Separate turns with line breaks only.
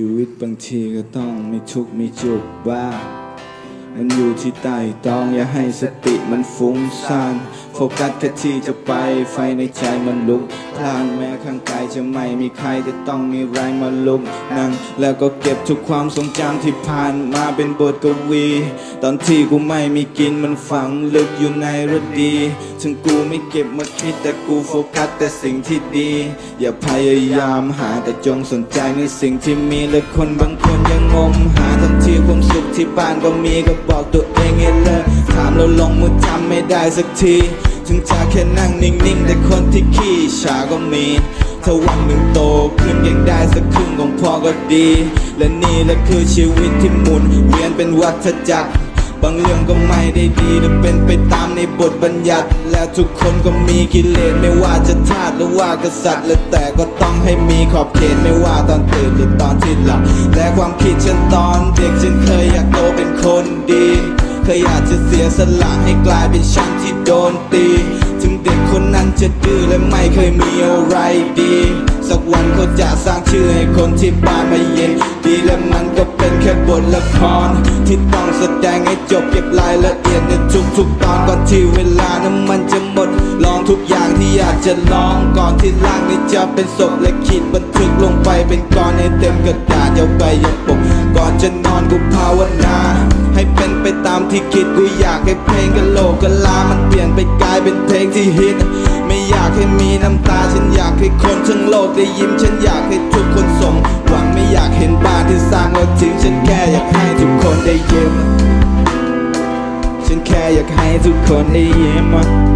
ชีวิตบางทีก็ต้องมีทุกข์มีจุกบ้างมันอยู่ที่ใต้ตองอย่าให้สติมันฟุ้งซ่านโฟกัสแค่ที่จะไปไฟในใจมันลุกพลานแม้ข้างกายจะไม่มีใครจะต้องมีแรงมาลุกนั่งแล้วก็เก็บทุกความทรงจำที่ผ่านมาเป็นบทกวี ตอนที่กูไม่มีกินมันฝังลึกอยู่ในรดีถึงกูไม่เก็บมาคิดแต่กูโฟกัสแต่สิ่งที่ดี อย่าพยายามหาแต่จงสนใจในสิ่งที่มีและคนบางคนยังงมหาทั้งที่ความสุขที่บ้านก็มีก็บอกตัวเองให้เลิกถามแล้วลงมือทำไม่ได้สักทีถึงจะแค่นั่งนิ่งๆ แต่คนที่ขี้ฉาก็มี ถ้าวันหนึ่งโตขึ้นยังได้สักครึ่งของพ่อก็ดี และนี่แหละคือชีวิตที่หมุนเวียนเป็นวัฏจักร บางเรื่องก็ไม่ได้ดีแต่เป็นไปตามในบทบัญญัติ และทุกคนก็มีกิเลสไม่ว่าจะทาสหรือว่ากษัตริย์และแต่ก็ต้องให้มีขอบเขตไม่ว่าตอนตื่นหรือตอนที่หลับและความคิดฉันตอนเด็กฉันเคยอยากโตเป็นคนดีเคยอยากจะเสียสละให้กลายเป็นฉันที่โดนตี ถึงเด็กคนนั้นจะดื้อและไม่เคยมีอะไรดี สักวันเขาจะสร้างชื่อให้คนที่บ้านไมาเย็น ดีและมันก็เป็นแค่บทละคร ที่ต้องแสดงให้จบเก็บรายละเอียดในทุกๆตอนก่อนที่เวลานั้นมันจะหมด ลองทุกอย่างที่อยากจะลองก่อนที่ร่างนี้จะเป็นศพและขีดบันทึกลงไปเป็นกรให้เต็มกระดาษยาวไปยาวปกก่อนจะนอนกูภาวนาให้เป็นไปตามที่คิดกูอยากให้เพลงกะโหลกกะลามันเปลี่ยนไปกลายเป็นเพลงที่ฮิต ไม่อยากให้มีน้ำตา ให้คนทั้งโลกได้ยิ้ม ฉันอยากให้ทุกคนสมหวังไม่อยากเห็นบ้านที่สร้างแล้วทิ้งฉันแค่อยากให้ทุกคนได้ยิ้ม ฉันแค่อยากให้ทุกคนได้ยิ้ม